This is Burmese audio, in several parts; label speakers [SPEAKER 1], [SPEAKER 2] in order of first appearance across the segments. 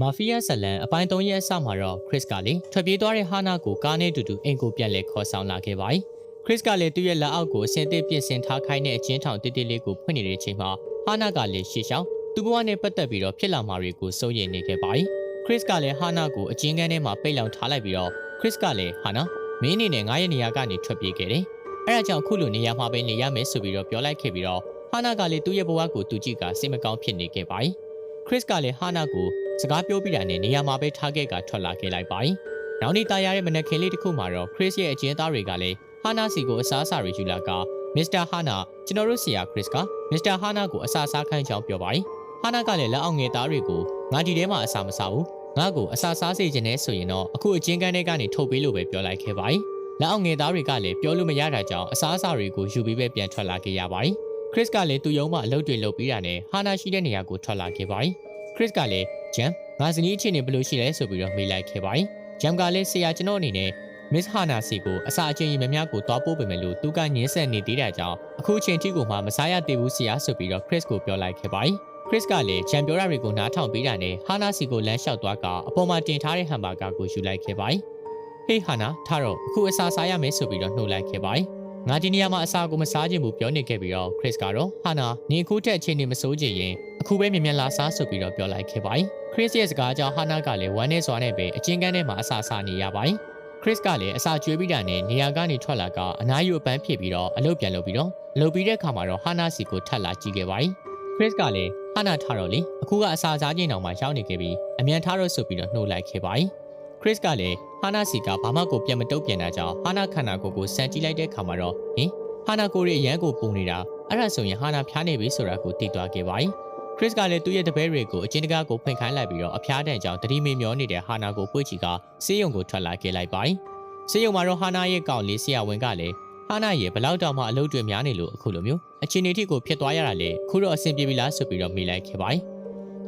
[SPEAKER 1] မာဖီးယားဇလန်အပိုင်း3ရက်အစမှာတော့ခရစ်ကလေထွက်ပြေးသွားတဲ့ဟာနာကိုကားနဲ့တူတူအိမ်ကိုပြန်လဲခေါ်ဆောင်လာခဲ့ပါတယ်။ခရစ်ကလည်းသူ့ရဲ့လက်အောက်ကိုအစင်သစ်ပြင်ဆင်ထားခိုင်းတဲ့အချင်းထောင်တိတိလေးကိုဖွင့်နေတဲ့အချိန်မှာဟာနာကလည်းရှေ့ရှောင်းသူ့ဘဝနဲ့ပတ်သက်ပြီးတော့ဖြစ်လာမှာတွေကိုစိုးရိမ်နေခဲ့ပါတယ်။ခရစ်ကလည်းဟာနာကိုအချင်းကန်းထဲမှာပိတ်လောင်ထားလိုက်ပြီးတော့ခရစ်ကလည်းဟာနာမင်းအနေနဲ့ငါရဲ့နေရာကနေထွက်ပြေးခဲ့တယ်။အဲဒါကြောင့်အခုလိုနေရာမှာပဲနေရမယ်ဆိုပြီးတော့ပြောလိုက်ခဲ့ပြီးတော့ဟာနာကလည်းသူ့ရဲ့ဘဝကိုသူကြည့်ကစိတ်မကောင်းဖြစ်နေခဲ့ပါတယ်။ခရစ်ကလည်းဟာနာကို စကားပြောပြတာနဲ့နေရာမှာပဲထားခဲ့ကထွက်လာခဲ့လိုက်ပါတယ်။နောက်နေ့တာရတဲ့မနက်ခင်းလေးတစ်ခုမှာတော့ခရစ်ရဲ့အကျဉ်းသားတွေကလည်းဟာနာစီကိုအစားအစာတွေယူလာကမစ္စတာဟာနာကျွန်တော်တို့ဆရာခရစ်ကမစ္စတာဟာနာကိုအစားစားခိုင်းကြောင်းပြောပါတယ်။ဟာနာကလည်းလက်အောင်ငယ်သားတွေကိုငါဒီထဲမှာအစားမစားဘူး။ငါ့ကိုအစားစားစေခြင်းနဲ့ဆိုရင်တော့အခုအကျဉ်းကန်းထဲကနေထုတ်ပေးလို့ပဲပြောလိုက်ခဲ့ပါတယ်။လက်အောင်ငယ်သားတွေကလည်းပြောလို့မရတာကြောင့်အစားအစာတွေကိုယူပြီးပဲပြန်ထွက်လာခဲ့ရပါတယ်။ခရစ်ကလည်းသူ့ရုံးမှာအလုပ်တွေလုပ်ပြီးတာနဲ့ဟာနာရှိတဲ့နေရာကိုထွက်လာခဲ့ပါတယ်။ခရစ်ကလည်း ဂျမ်ငါဇနီးအခြေအနေဘယ်လိုရှိလဲဆိုပြီးတော့မေးလိုက်ခဲ့ပါတယ်။ဂျမ်ကလည်းဆရာကျွန်တော်အနေနဲ့မစ်ဟာနာစီကိုအစာအချင်းကြီးမများကိုတောင်းပို့ပေမဲ့လို့သူကညင်းဆက်နေသေးတဲ့ကြောင့်အခုချိန်ထိကိုမှမစားရသေးဘူးဆရာဆိုပြီးတော့ခရစ်ကိုပြောလိုက်ခဲ့ပါတယ်။ခရစ်ကလည်းဂျမ်ပြောတာတွေကိုနားထောင်ပေးတာနဲ့ဟာနာစီကိုလမ်းလျှောက်သွားကအပေါ်မှာတင်ထားတဲ့ဟမ်ဘာဂါကိုယူလိုက်ခဲ့ပါတယ်။ဟေးဟာနာထားတော့အခုအစာစားရမယ်ဆိုပြီးတော့နှုတ်လိုက်ခဲ့ပါတယ်။ ငါဒီနေရာမှာအစာကိုမစားခြင်းဘူးပြောနေခဲ့ပြီးတော့ခရစ်ကတော့ဟာနာနေအခုထက်အခြေအနေမစိုးချင်ရင်အခုပဲမြင်မြန်လာစားဆိုပြီးတော့ပြောလိုက်ခဲ့ပါတယ်ခရစ်ရဲ့စကားကြောင့်ဟာနာကလည်းဝမ်းနဲ့စွာနဲ့ပဲအချင်းကန်းထဲမှာအစာစားနေရပါတယ်ခရစ်ကလည်းအစာကျွေးပြီးတာနဲ့နေရာကနေထွက်လာကအနားယူအပန်းဖြစ်ပြီးတော့အလုပ်ပြန်လုပ်ပြီးတော့အလုပ်ပြီးတဲ့အခါမှာတော့ဟာနာစီကိုထပ်လာကြည့်ခဲ့ပါတယ်ခရစ်ကလည်းဟာနာထားတော့လေအခုကအစာစားခြင်းတောင်မှရောက်နေခဲ့ပြီးအမြန်ထားတော့ဆိုပြီးတော့နှိုးလိုက်ခဲ့ပါတယ်ခ ရစ်ကလည်းဟာနာစီကဘာမှကိုပြန်မတုတ်ပြန်တာကြောင့်ဟာနာခန္ဓာကိုယ်ကိုစမ်းကြည့်လိုက်တဲ့အခါမှာတော့ဟင်ဟာနာကိုရဲ့ရန်ကိုပုံနေတာအဲ့ဒါဆိုရင်ဟာနာဖျားနေပြီဆိုတာကိုသိသွားခဲ့ပါတယ်ခရစ်ကလည်းသူ့ရဲ့တပည့်တွေကိုအချင်းတကားကိုဖွင့်ခိုင်းလိုက်ပြီးတော့အဖျားတန်ကြောင့်တတိမေမျောနေတဲ့ဟာနာကိုပွေ့ချီကဆေးရုံကိုထွက်လာခဲ့လိုက်ပါတယ်။ဆေးရုံမှာတော့ဟာနာရဲ့ကောင်လေးဆရာဝန်ကလည်းဟာနာရဲ့ဘလောက်တောင်မှအလုပ်တွေများနေလို့အခုလိုမျိုးအချင်းနေထိကိုဖြစ်သွားရတာလေခုတော့အဆင်ပြေပြီလားဆိုပြီးတော့မေးလိုက်ခဲ့ပါတယ်။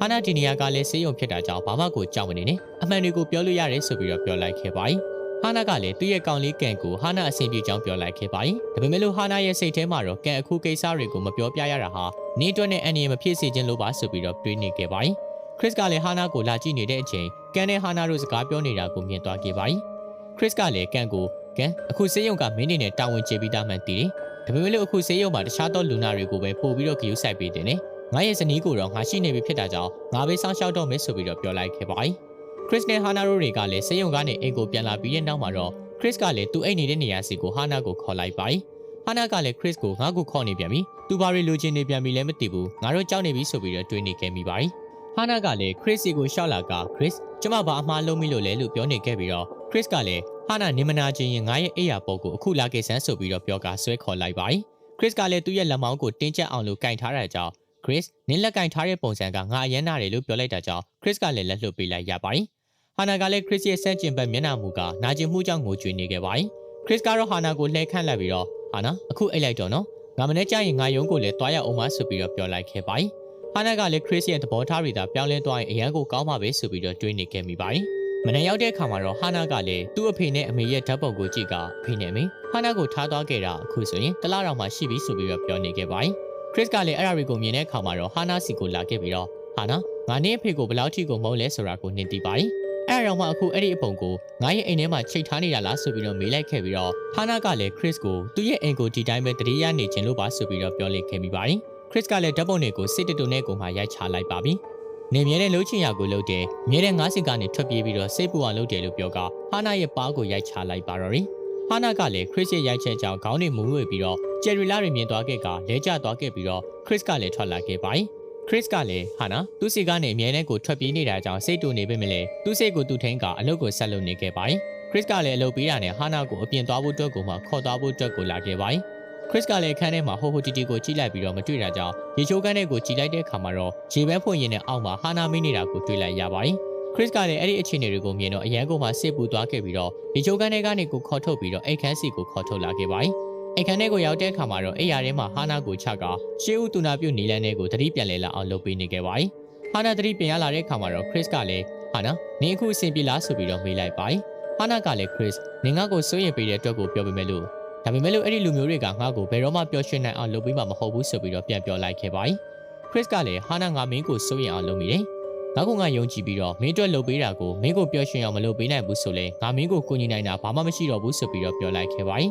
[SPEAKER 1] ဟာနာဒီနီယာကလည်းဆေးရုံဖြစ်တာကြောင့်ဘာမှကိုကြောက်မနေနဲ့အမှန်တွေကိုပြောလို့ရတယ်ဆိုပြီးတော့ပြောလိုက်ခဲ့ပါတယ်။ဟာနာကလည်းသူ့ရဲ့ကောင်လေးကန်ကိုဟာနာအဆင်ပြေကြောင်းပြောလိုက်ခဲ့ပါတယ်။ဒါပေမဲ့လို့ဟာနာရဲ့စိတ်ထဲမှာတော့ကန်အခုကိစ္စတွေကိုမပြောပြရတာဟာနင်းတွက်နဲ့အန်နီမဖြစ်စေခြင်းလို့ပါဆိုပြီးတော့တွေးနေခဲ့ပါတယ်။ခရစ်ကလည်းဟာနာကိုလာကြည့်နေတဲ့အချိန်ကန်နဲ့ဟာနာတို့စကားပြောနေတာကိုမြင်သွားခဲ့ပါတယ်။ခရစ်ကလည်းကန်ကိုကန်အခုဆေးရုံကမင်းနေနဲ့တာဝန်ကျေပြီးသားမှန်တည်တယ်။ဒါပေမဲ့လို့အခုဆေးရုံမှာတခြားသောလူနာတွေကိုပဲပို့ပြီးတော့ဂရုစိုက်ပေးတယ်နဲ့ ငါရဲ့ဇနီးကိုတော့ငါရှိနေပြီဖြစ်တာကြောင့်ငါပဲစောင့်ရှောက်တော့မယ်ဆိုပြီးတော့ပြောလိုက်ခဲ့ပါတယ်။ခရစ်နဲ့ဟာနာတို့တွေကလည်းဆေးရုံကနေအိမ်ကိုပြန်လာပြီးတဲ့နောက်မှာတော့ခရစ်ကလည်းသူ့အိမ်နေတဲ့နေရာစီကိုဟာနာကိုခေါ်လိုက်ပါတယ်။ဟာနာကလည်းခရစ်ကိုငါ့ကိုခေါ်နေပြန်ပြီ။သူဘာတွေလိုချင်နေပြန်ပြီလဲမသိဘူး။ငါတို့ကြောက်နေပြီဆိုပြီးတော့တွေးနေခဲ့မိပါတယ်။ဟာနာကလည်းခရစ်စီကိုရှောက်လာကခရစ်ကျမဘာအမှားလုံးမိလို့လဲလို့ပြောနေခဲ့ပြီးတော့ခရစ်ကလည်းဟာနာနေမနာချင်းရင်ငါရဲ့အိယာပုတ်ကိုအခုလာခဲ့ဆန်းဆိုပြီးတော့ပြောကဆွဲခေါ်လိုက်ပါတယ်။ခရစ်ကလည်းသူ့ရဲ့လက်မောင်းကိုတင်းကျပ်အောင်လို့ကင်ထားတာကြောင့် ခရစ်နင်းလက်ကင်ထားတဲ့ပုံစံကငါအရန်နာတယ်လို့ပြောလိုက်တာကြောင့်ခရစ်ကလည်းလက်လွတ်ပေးလိုက်ရပါတယ်။ဟာနာကလည်းခရစ်ရဲ့ဆန့်ကျင်ဘက်မျက်နှာမူကနာကျင်မှုကြောင့်ငိုကြွေးနေခဲ့ပါတယ်။ခရစ်ကတော့ဟာနာကိုလှည့်ခန့်လိုက်ပြီးတော့ဟာနာအခုအိတ်လိုက်တော့နော်ငါမနေ့ကျရင်ငါယုံကိုလည်းတွားရအောင်မဆိုပြီးတော့ပြောလိုက်ခဲ့ပါတယ်။ဟာနာကလည်းခရစ်ရဲ့သဘောထားတွေသာပြောင်းလဲသွားရင်အရန်ကိုကောင်းပါပဲဆိုပြီးတော့တွေးနေခဲ့မိပါတယ်။မနေ့ရောက်တဲ့အခါမှာတော့ဟာနာကလည်းသူ့အဖေနဲ့အမေရဲ့ဓာတ်ပုံကိုကြည့်ကအဖေနဲ့အမေဟာနာကိုထားသွားခဲ့တာအခုဆိုရင်တလားတော်မှရှိပြီဆိုပြီးတော့ပြောနေခဲ့ပါတယ်။ ခရစ်ကလည်းအဲ့ဒါတွေကိုမြင်တဲ့အခါမှာတော့ဟာနာစီကိုလာခဲ့ပြီးတော့ဟာနာငါနဲ့အဖေကိုဘယ်လောက်ထိကိုမုန်းလဲဆိုတာကိုနှင်သိပါတယ်။အဲ့တော့မှအခုအဲ့ဒီအပုံကိုငါရဲ့အိမ်ထဲမှာချိတ်ထားနေတာလားဆိုပြီးတော့မေးလိုက်ခဲ့ပြီးတော့ဟာနာကလည်းခရစ်ကိုသူ့ရဲ့အိမ်ကိုဒီတိုင်းပဲတတိယနေခြင်းလို့ပါဆိုပြီးတော့ပြောလိုက်ခဲ့မိပါတယ်ခရစ်ကလည်းဓာတ်ပုံတွေကိုစစ်တတူနဲ့ကိုမှရိုက်ချလိုက်ပါပြီနေမြဲတဲ့လှုပ်ချင်ရကိုလှုပ်တယ်မြဲတဲ့ငါးစီကနေထွက်ပြေးပြီးတော့စိတ်ပူအောင်လှုပ်တယ်လို့ပြောကဟာနာရဲ့ပါးကိုရိုက်ချလိုက်ပါတော့တယ် ဟာနာကလည်းခရစ်ရဲ့ရိုက်ချက်ကြောင့်ခေါင်းတွေမူးဝေပြီးတော့ဂျယ်ရီလာတွေမြင်သွားခဲ့ကလဲကျသွားခဲ့ပြီးတော့ခရစ်ကလည်းထွက်လာခဲ့ပါတယ်ခရစ်ကလည်းဟာနာသူ့စီကနေအမြဲတမ်းကိုထွက်ပြေးနေတာကြောင့်စိတ်တူနေပေမဲ့လည်းသူ့စိတ်ကိုသူ့ထိန်ကအလုပ်ကိုဆက်လုပ်နေခဲ့ပါတယ်ခရစ်ကလည်းအလုပ်ပေးတာနဲ့ဟာနာကိုအပြင်သွားဖို့အတွက်ကိုမှခေါ်သွားဖို့အတွက်ကိုလာခဲ့ပါတယ်ခရစ်ကလည်းအခန်းထဲမှာဟိုဟိုတီတီကိုကြည့်လိုက်ပြီးတော့မတွေ့တာကြောင့်ရေချိုးကန်းထဲကိုကြည့်လိုက်တဲ့အခါမှာတော့ရေပန်းဖွင့်ရင်းနဲ့အောက်မှာဟာနာမင်းနေတာကိုတွေ့လိုက်ရပါတယ် ခရစ်ကလည်းအဲ့ဒီအခြေအနေတွေကိုမြင်တော့အရန်ကိုမှစစ်ပူသွားခဲ့ပြီးတော့ရေချိုးကန်းထဲကနေကိုခေါ်ထုတ်ပြီးတော့အိတ်ခန်းစီကိုခေါ်ထုတ်လာခဲ့ပါတယ်အိတ်ခန်းထဲကိုရောက်တဲ့အခါမှာတော့အိယာထဲမှာဟာနာကိုချကရှေးဦးတူနာပြုတ်နီလန်းထဲကိုတတိပြန်လဲလာအောင်လုပ်ပေးနေခဲ့ပါတယ်ဟာနာတတိပြန်ရလာတဲ့အခါမှာတော့ခရစ်ကလည်းဟာနာနင်အခုအဆင်ပြေလားဆိုပြီးတော့မေးလိုက်ပါတယ်ဟာနာကလည်းခရစ်နင်ငါ့ကိုစိုးရင်ပေးတဲ့အတွက်ကိုပြောပေးမယ်လို့ဒါပေမဲ့လို့အဲ့ဒီလူမျိုးတွေကငါ့ကိုဘယ်တော့မှပျော်ရွှင်နိုင်အောင်လုပ်ပေးမှာမဟုတ်ဘူးဆိုပြီးတော့ပြန်ပြောလိုက်ခဲ့ပါတယ်ခရစ်ကလည်းဟာနာငါမင်းကိုစိုးရင်အောင်လုပ်မိတယ် ငနောက်ကငါယုံကြည်ပြီးတော့မင်းအတွက်လုပ်ပေးတာကိုမင်းကိုပျော်ရွှင်အောင်မလုပ်ပေးနိုင်ဘူးဆိုလဲငါမင်းကိုကူညီနိုင်တာဘာမှမရှိတော့ဘူးဆိုပြီးတော့ပြောလိုက်ခဲ့ပါတယ်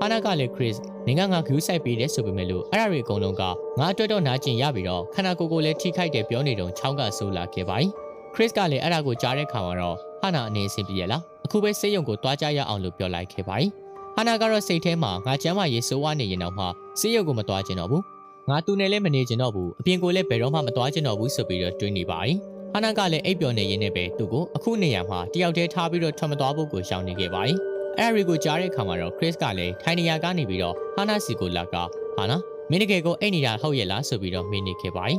[SPEAKER 1] ဟာနာကလည်း Chris နင်ကငါဂူးဆိုင်ပေးတယ်ဆိုပေမဲ့လို့အဲ့ဒါတွေအကုန်လုံးကငါအတွက်တော့နာကျင်ရပြီးတော့ခန္ဓာကိုယ်ကိုလည်းထိခိုက်တယ်ပြောနေတော့ချောင်းကဆိုးလာခဲ့ပါတယ် Chris ကလည်းအဲ့ဒါကိုကြားတဲ့ခါမှာတော့ဟာနာအနေအဆင်ပြေရလားအခုပဲစေးရုံကိုတွားကြရအောင်လို့ပြောလိုက်ခဲ့ပါတယ်ဟာနာကတော့စိတ်ထဲမှာငါချမ်းမရေဆိုးဝါနေရင်တော့မှစေးရုံကိုမတွားကျင်တော့ဘူးငါသူနဲ့လည်းမနေကျင်တော့ဘူးအပြင်ကိုလည်းဘယ်တော့မှမတွားကျင်တော့ဘူးဆိုပြီးတော့တွေးနေပါတယ် ဟာနာကလည်းအိပ်ပျော်နေရင်းနဲ့ပဲသူ့ကိုအခုနေရာမှာတယောက်တည်းထားပြီးတော့ထွက်မသွားဖို့ကိုရှောင်နေခဲ့ပါတယ်အဲ့ရီကိုကြားတဲ့ခါမှာတော့ Chris ကလည်းထိုင်နေရာကနေပြီးတော့ဟာနာစီကိုလာကဟာနာမင်းတကယ်ကိုအိတ်နေတာဟုတ်ရဲ့လားဆိုပြီးတော့မေးနေခဲ့ပါတယ်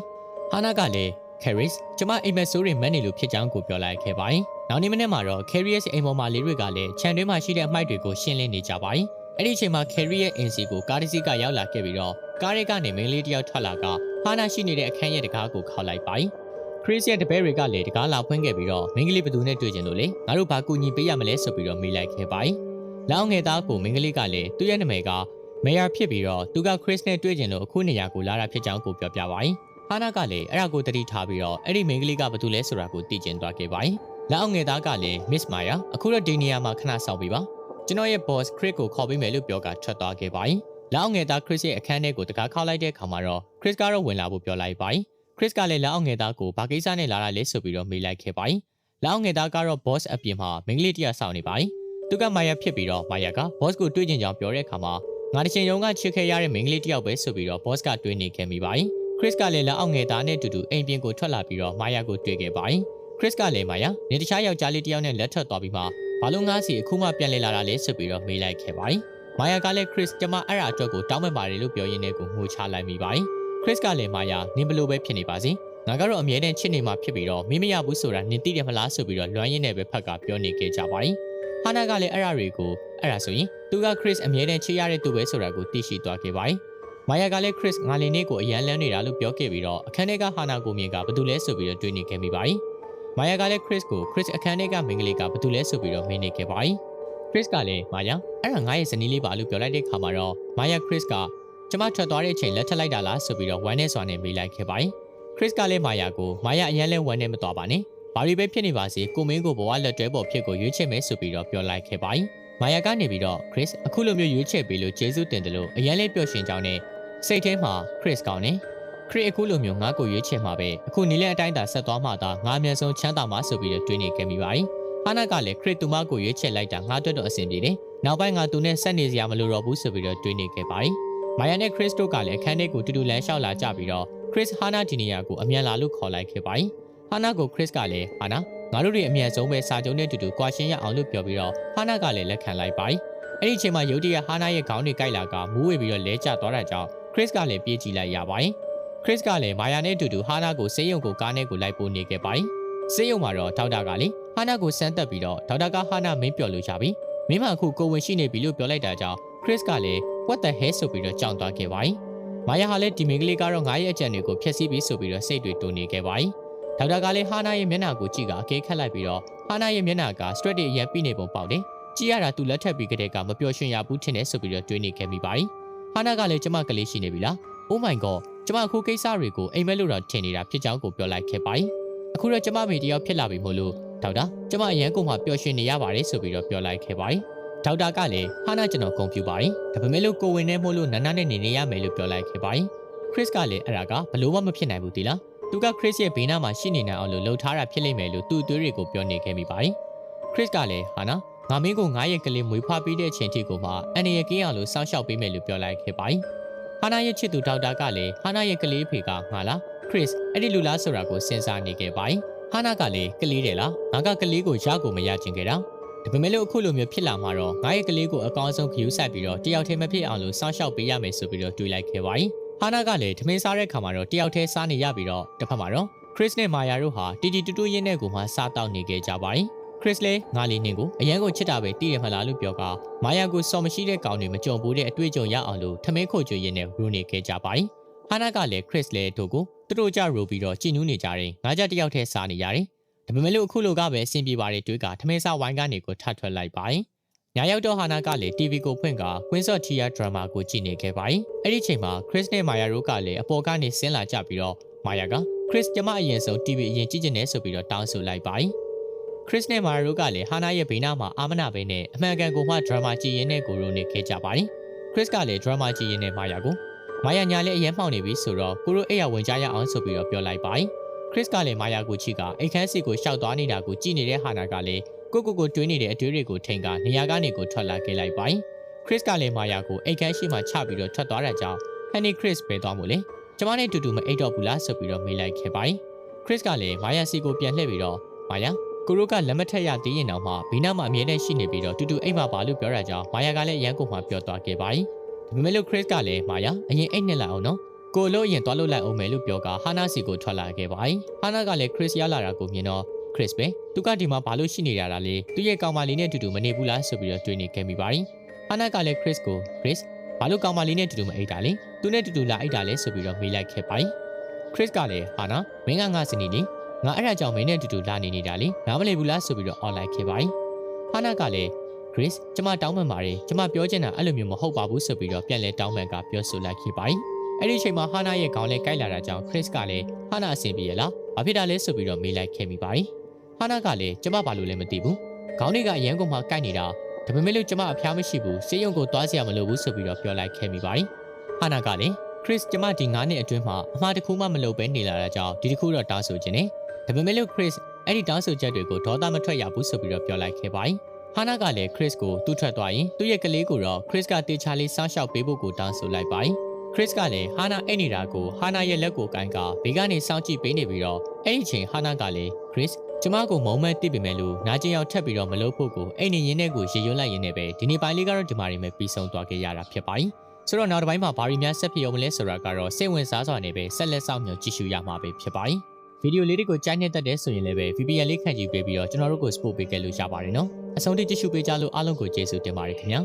[SPEAKER 1] ဟာနာကလည်း Caris ကျမအိမ်မက်ဆိုးတွေမက်နေလို့ဖြစ်ကြောင်းကိုပြောလိုက်ခဲ့ပါတယ်။နောက်နေ့မနေ့မှာတော့ Caris အိမ်ပေါ်မှာလေးတွေကလည်းခြံတွင်းမှာရှိတဲ့အမိုက်တွေကိုရှင်းလင်းနေကြပါတယ်။အဲ့ဒီအချိန်မှာ Carrie ရဲ့အင်စီကိုကားတစ်စီးကရောက်လာခဲ့ပြီးတော့ကားရဲကနေမင်းလေးတယောက်ထွက်လာကဟာနာရှိနေတဲ့အခန်းရဲ့တကားကိုခောက်လိုက်ပါတယ်။ Chris ရဲ့တပည့်တွေကလည်းတကားလာဖွင့်ခဲ့ပြီးတော့မင်းကလေးဘသူနဲ့တွေ့ကြလို့လေငါတို့ဘာကူညီပေးရမလဲဆိုပြီးတော့မေးလိုက်ခဲ့ပါတယ်။လောင်ငယ်သားကိုမင်းကလေးကလည်းသူ့ရဲ့နာမည်ကမေယာဖြစ်ပြီးတော့သူက Chris နဲ့တွေ့ကြလို့အခုနေရာကိုလာတာဖြစ်ကြောင်းကိုပြောပြပါတယ်။ဟာနာကလည်းအဲ့ဒါကိုတတိထားပြီးတော့အဲ့ဒီမိန်းကလေးကဘာတူလဲဆိုတာကိုသိကျင်သွားခဲ့ပါတယ်။လက်အောင်ငယ်သားကလည်း Miss Maya အခုတော့ဒီနေရာမှာခဏဆောင်ပေးပါ။ကျွန်တော်ရဲ့ boss Chris ကိုခေါ်ပေးမယ်လို့ပြောကထွက်သွားခဲ့ပါတယ်။လက်အောင်ငယ်သား Chris ရဲ့အခန်းထဲကိုတကားခောက်လိုက်တဲ့အခါမှာတော့ Chris ကတော့ဝင်လာဖို့ပြောလိုက်ပါတယ်။ Chris ကလည်းလက်အောင်ငယ်သားကိုဘာကိစ္စနဲ့လာတာလဲဆိုပြီးတော့မေးလိုက်ခဲ့ပါတယ်။လက်အောင်ငယ်သားကတော့ boss အပြင်မှာမိန်းကလေးတယောက်ဆောင်နေပါတယ်။သူက Maya ဖြစ်ပြီးတော့ Maya က boss ကိုတွေ့ကျင်ကြောင်းပြောတဲ့အခါမှာငါတစ်ချိန်လုံးကချစ်ခဲ့ရတဲ့မိန်းကလေးတယောက်ပဲဆိုပြီးတော့ boss ကတွေးနေခဲ့မိပါတယ်။ Chris ကလည်းလက်အောက်ငယ်သားနဲ့အတူတူအိမ်ပြင်ကိုထွက်လာပြီးတော့မာယာကိုတွေ့ခဲ့ပါတယ်။ Chris ကလည်းမာယာနေတခြားယောက်ျားလေးတစ်ယောက်နဲ့လက်ထပ်သွားပြီးမှဘာလို့ငါးစီအခုမှပြန်လည်လာတာလဲဆိုပြီးတော့မေးလိုက်ခဲ့ပါတယ်။မာယာကလည်း Chris ကျမအဲ့ဒါအတွက်ကိုတောင်းပန်ပါတယ်လို့ပြောရင်းနဲ့ကိုငိုချလိုက်မိပါတယ်။ Chris ကလည်းမာယာနင်ဘလို့ပဲဖြစ်နေပါစေ။ငါကတော့အမြဲတမ်းချစ်နေမှာဖြစ်ပြီးတော့မင်းမရဘူးဆိုတာနင်သိတယ်မလားဆိုပြီးတော့လွမ်းရင်းနဲ့ပဲဖက်ကပြောနေခဲ့ကြပါတယ်။ဟာနာကလည်းအဲ့ဒါတွေကိုအဲ့ဒါဆိုရင်သူက Chris အမြဲတမ်းချစ်ရတဲ့သူပဲဆိုတာကိုသိရှိသွားခဲ့ပါတယ်။မာယာကလည်း Chris ငါလင်းနေကိုအရန်လန်းနေတာလို့ပြောခဲ့ပြီးတော့အခန်းထဲကဟာနာကိုမြင်ကဘာတူလဲဆိုပြီးတော့တွေးနေခဲ့မိပါတယ်။မာယာကလည်း Chris ကို Chris အခန်းထဲကမိန်းကလေးကဘာတူလဲဆိုပြီးတော့မေးနေခဲ့ပါတယ်။ Chris ကလည်းမာယာအဲ့ဒါငါရဲ့ဇနီးလေးပါလို့ပြောလိုက်တဲ့ခါမှာတော့မာယာ Chris က ကျမထွက်သွားတဲ့အချိန်လက်ထပ်လိုက်တာလားဆိုပြီးတော့ဝမ်းနဲ့စွာနဲ့မေးလိုက်ခဲ့ပါတယ်။ Chris ကလည်းမာယာကိုမာယာအရန်လဲဝမ်းနဲ့မသွားပါနဲ့။ဘာတွေပဲဖြစ်နေပါစေကိုမင်းကိုဘဝလက်တွဲပေါ်ဖြစ်ကိုရွေးချယ်မယ်ဆိုပြီးတော့ပြောလိုက်ခဲ့ပါတယ်။မာယာကနေပြီးတော့ Chris အခုလိုမျိုးရွေးချယ်ပေးလို့ကျေးဇူးတင်တယ်လို့အရန်လေးပျော်ရွှင်ကြောင်းနဲ့စိတ်ထဲမှာ Chris ကောင်းနေခရစ်အခုလိုမျိုးငါ့ကိုရွေးချယ်မှာပဲအခုနီလက်အတိုင်းသာဆက်သွားမှသာငါအမြန်ဆုံးချမ်းသာမှာဆိုပြီးတော့တွေးနေခဲ့မိပါတယ်။ဟာနာကလည်းခရစ်သူမကိုရွေးချယ်လိုက်တာငါအတွက်တော့အဆင်ပြေတယ်။နောက်ပိုင်းငါသူနဲ့ဆက်နေစရာမလိုတော့ဘူးဆိုပြီးတော့တွေးနေခဲ့ပါတယ်။ မိုင်ယာနဲ့ခရစ်တို့ကလည်းအခန်းထဲကိုတူတူလမ်းလျှောက်လာကြပြီးတော့ခရစ်ဟာနာဒီနီယာကိုအမြန်လာလို့ခေါ်လိုက်ခဲ့ပါတယ်။ဟာနာကိုခရစ်ကလည်းဟာနာငါတို့တွေအမြန်ဆုံးပဲစာချုပ်နဲ့တူတူကွာရှင်းရအောင်လို့ပြောပြီးတော့ဟာနာကလည်းလက်ခံလိုက်ပါတယ်။အဲ့ဒီအချိန်မှာယုတ်တရဟာနာရဲ့ခေါင်းတွေကိုက်လာကမူးဝေပြီးတော့လဲကျသွားတာကြောင့်ခရစ်ကလည်းပြေးကြည့်လိုက်ရပါတယ်။ခရစ်ကလည်းမာယာနဲ့အတူတူဟာနာကိုဆေးရုံကိုကားနဲ့ကိုလိုက်ပို့နေခဲ့ပါတယ်။ဆေးရုံမှာတော့ဒေါက်တာကလည်းဟာနာကိုစမ်းသပ်ပြီးတော့ဒေါက်တာကဟာနာမင်းပြော်လို့ရပြီ။မင်းမအခုကိုဝင်ရှိနေပြီလို့ပြောလိုက်တာကြောင့် ခရစ်ကလည်း what the hell ဆိုပြီးတော့ကြောင်သွားခဲ့ပါတယ်။မာယာဟာလည်းဒီမင်္ဂလေးကတော့ငါရဲ့အကြံတွေကိုဖျက်ဆီးပြီးဆိုပြီးတော့စိတ်တွေတိုးနေခဲ့ပါတယ်။ဒေါက်တာကလည်းဟာနာရဲ့မျက်နှာကိုကြည့်ကအကဲခတ်လိုက်ပြီးတော့ဟာနာရဲ့မျက်နှာက straight တွေအရင်ပြီးနေပုံပေါက်တယ်။ကြည့်ရတာသူလက်ထပ်ပြီးကတည်းကမပျော်ရွှင်ရဘူးထင်တယ်ဆိုပြီးတော့တွေးနေခဲ့မိပါတယ်။ဟာနာကလည်းကျမကလေးရှိနေပြီလား။ Oh my god ကျမအခုကိစ္စတွေကိုအိမ်မက်လို့တော့ထင်နေတာဖြစ်ကြောင်းကိုပြောလိုက်ခဲ့ပါတယ်။အခုတော့ကျမမိတယောက်ဖြစ်လာပြီမို့လို့ဒေါက်တာကျမအရန်ကုန်မှပျော်ရွှင်နေရပါတယ်ဆိုပြီးတော့ပြောလိုက်ခဲ့ပါတယ်။ ဒေါက်တာကလည်းဟာနာကျွန်တော်ကွန်ပျူပါတယ်။ဒါပေမဲ့လို့ကိုဝင်နေမို့လို့နန်းနန်းနဲ့နေနေရမယ်လို့ပြောလိုက်ခဲ့ပါတယ်။ Chris ကလည်းအဲ့ဒါကဘလို့မှမဖြစ်နိုင်ဘူးတီလား။သူက Chris ရဲ့ဘေးနားမှာရှိနေနိုင်အောင်လို့လှုပ်ထားတာဖြစ်လိမ့်မယ်လို့သူ့အသွေးတွေကိုပြောနေခဲ့မိပါတယ်။ Chris ကလည်းဟာနာငါမင်းကိုငါရဲ့ကလေးမွေးဖွားပြီးတဲ့အချိန်ထိကိုမှအန်ရရဲ့ကင်းအောင်လို့စောင့်ရှောက်ပေးမယ်လို့ပြောလိုက်ခဲ့ပါတယ်။ဟာနာရဲ့ချစ်သူဒေါက်တာကလည်းဟာနာရဲ့ကလေးဖေကငါလားခရစ်အဲ့ဒီလူလားဆိုတာကိုစဉ်းစားနေခဲ့ပါတယ်။ဟာနာကလည်းကလေးတယ်လားငါကကလေးကိုရကိုမရချင်ခဲ့တာ။ ဒါပေမဲ့လို့အခုလိုမျိုးဖြစ်လာမှာတော့ငါရဲ့ကလေးကိုအကောင်းဆုံးဂရုစိုက်ပြီးတော့တယောက်တည်းမဖြစ်အောင်လို့စောင့်ရှောက်ပေးရမယ်ဆိုပြီးတော့တွေးလိုက်ခဲ့ပါတယ်။ဟာနာကလည်းထမင်းစားတဲ့ခါမှာတော့တယောက်တည်းစားနေရပြီးတော့တစ်ဖက်မှာတော့ခရစ်နဲ့မာယာတို့ဟာတီတီတူတူရင်းနဲ့ကိုမှစားတောက်နေခဲ့ကြပါတယ်။ခရစ်လည်းငါလေးနှင်းကိုအရန်ကိုချစ်တာပဲတည်ရမလားလို့ပြောကမာယာကိုစော်မရှိတဲ့ကောင်တွေမကြုံဘူးတဲ့အတွေ့အကြုံရအောင်လို့ထမင်းခိုကြွရင်းနဲ့ရူနေခဲ့ကြပါတယ်။ဟာနာကလည်းခရစ်လည်းတို့ကိုသူတို့ကြရိုပြီးတော့ကြည်နူးနေကြတယ်။ငါကြတယောက်တည်းစားနေရတယ်။ ဒါပေမဲ့လို့အခုလိုကပဲအဆင်ပြေပါတယ်တွေးကထမင်းစားဝိုင်းကနေကိုထထွက်လိုက်ပါတယ်။ညရောက်တော့ဟာနာကလည်း TV ကိုဖွင့်က Queen of Tear Drama ကိုကြည့်နေခဲ့ပါတယ်။အဲ့ဒီချိန်မှာ Chris နဲ့ Maya တို့ကလည်းအပေါ်ကနေဆင်းလာကြပြီးတော့ Maya က Chris ကျမအရင်ဆုံး TV အရင်ကြည့်ချင်တယ်ဆိုပြီးတော့တောင်းဆိုလိုက်ပါ။ Chris နဲ့ Mara တို့ကလည်းဟာနာရဲ့ဘေးနားမှာအာမနာပဲနဲ့အမှန်ကန်ကိုမှ drama ကြည့်ရင်းနဲ့ကိုရိုနေခဲ့ကြပါတယ်။ Chris ကလည်း drama ကြည့်ရင်းနဲ့ Maya ကို Maya ညာလည်းအရင်မှောက်နေပြီဆိုတော့ကိုရိုအိပ်ရဝင်ကြရအောင်ဆိုပြီးတော့ပြောလိုက်ပါတယ်။ Chris ကလည်း Maya ကိုချီကအိတ်ခမ်းစီကိုရှောက်သွားနေတာကိုကြည့်နေတဲ့ဟာနာကလည်းကိုကိုကိုတွေးနေတဲ့အတွေးတွေကိုထိန်ကနေရာကနေကိုထွက်လာခဲ့လိုက်ပါတယ်။ Chris ကလည်း Maya ကိုအိတ်ခမ်းရှိမှချပြီးတော့ထွက်သွားတာကြောင့် Honey Chris ပဲသွားမို့လေကျမနဲ့တူတူမအိတ်တော့ဘူးလားဆိုပြီးတော့မေးလိုက်ခဲ့ပါတယ်။ Chris ကလည်း Maya စီကိုပြန်လှည့်ပြီးတော့ Maya ကိုရိုကလက်မထက်ရသေးရင်တော့မှဘီနာမှာအမြဲတမ်းရှိနေပြီးတော့တူတူအိမ်မှာပါလို့ပြောတာကြောင့်မာယာကလည်းရန်ကုန်မှာပြောသွားခဲ့ပါတယ်။ဒါပေမဲ့လို့ Chris ကလည်းမာယာအရင်အိတ်နဲ့လိုက်အောင်နော်။ ကိုလို့အရင်သွားလို့လိုက်အောင်မယ်လို့ပြောကဟာနာစီကိုထွက်လာခဲ့ပါတယ်။ဟာနာကလည်း Chris ရလာတာကိုမြင်တော့ Chris ပဲသူကဒီမှာဘာလို့ရှိနေရတာလဲသူရဲ့ကောင်မလေးနဲ့တူတူမနေဘူးလားဆိုပြီးတော့တွေးနေခဲ့မိပါတယ်။ဟာနာကလည်း Chris ကို Chris ဘာလို့ကောင်မလေးနဲ့တူတူမအိတ်တာလဲသူနဲ့တူတူလာအိတ်တာလဲဆိုပြီးတော့မေးလိုက်ခဲ့ပါတယ်။ Chris ကလည်းဟာနာမင်းကငါစနေနေငါအဲ့ဒါကြောင့်မင်းနဲ့တူတူလာနေနေတာလေနားမလည်ဘူးလားဆိုပြီးတော့ online ခဲ့ပါ යි ။ဟာနာကလည်း Chris ကျမတောင်းပန်ပါတယ်ကျမပြောချင်တာအဲ့လိုမျိုးမဟုတ်ပါဘူးဆိုပြီးတော့ပြန်လဲတောင်းပန်ကပြောဆိုလိုက်ခဲ့ပါ යි ။ အဲ့ဒီအချိန်မှာဟာနာရဲ့ခေါင်းလဲကိုက်လာတာကြောင့် Chris ကလည်းဟာနာအဆင်ပြေရလားဘာဖြစ်တာလဲဆိုပြီးတော့မေးလိုက်ခဲ့မိပါ යි ။ဟာနာကလည်းကျမဘာလို့လဲမသိဘူး။ခေါင်းလေးကအရန်ကုန်မှာကိုက်နေတာဒါပေမဲ့လို့ကျမအဖျားမရှိဘူးစေယုံကိုသွားစရာမလိုဘူးဆိုပြီးတော့ပြောလိုက်ခဲ့မိပါ යි ။ဟာနာကလည်း Chris ကျမဒီ9နှစ်အတွင်းမှာအမှားတစ်ခုမှမလုပ်ဘဲနေလာတာကြောင့်ဒီတစ်ခုတော့တားဆိုခြင်းနဲ့ဒါပေမဲ့လို့ Chris အဲ့ဒီတောင်းဆိုချက်တွေကိုဒေါသမထွက်ရဘူးဆိုပြီးတော့ပြောလိုက်ခဲ့ပါတယ်။ဟာနာကလည်း Chris ကိုသူ့ထွက်သွားရင်သူ့ရဲ့ကလေးကိုတော့ Chris ကတေချာလေးစောင့်ရှောက်ပေးဖို့ကိုတောင်းဆိုလိုက်ပါတယ်။ Chris ကလည်းဟာနာအိတ်နေတာကိုဟာနာရဲ့လက်ကိုကိုင်းကဘေးကနေစောင့်ကြည့်ပေးနေပြီးတော့အဲ့ဒီချိန်ဟာနာကလည်း Chris ကျမကိုမုံမဲ့တစ်ပေမဲ့လို့နာကျင်ရောက်ထက်ပြီးတော့မလုပ်ဖို့ကိုအိတ်နေရင်းနဲ့ကိုရေရွတ်လိုက်ရင်းနဲ့ပဲဒီနေ့ပိုင်းလေးကတော့ဒီမှာနေမဲ့ပြီးဆုံးသွားခဲ့ရတာဖြစ်ပါတယ်။ဆိုတော့နောက်တစ်ပိုင်းမှာဘာရီများဆက်ဖြစ်အောင်မလဲဆိုတာကတော့စိတ်ဝင်စားစွာနဲ့ပဲဆက်လက်ဆောင်မြောင်ကြည့်ရှုရမှာပဲဖြစ်ပါတယ်။ဗီဒီယိုလေးတွေကိုကြိုက်နေတတ်တဲ့ဆိုရင်လည်းပဲ VPN လေးခန့်ကြည့်ပေးပြီးတော့ကျွန်တော်တို့ကို support ပေးခဲ့လို့ရပါတယ်နော်အဆုံးထိကြည့်ရှုပေးကြလို့အားလုံးကိုကျေးဇူးတင်ပါတယ်ခင်ဗျာ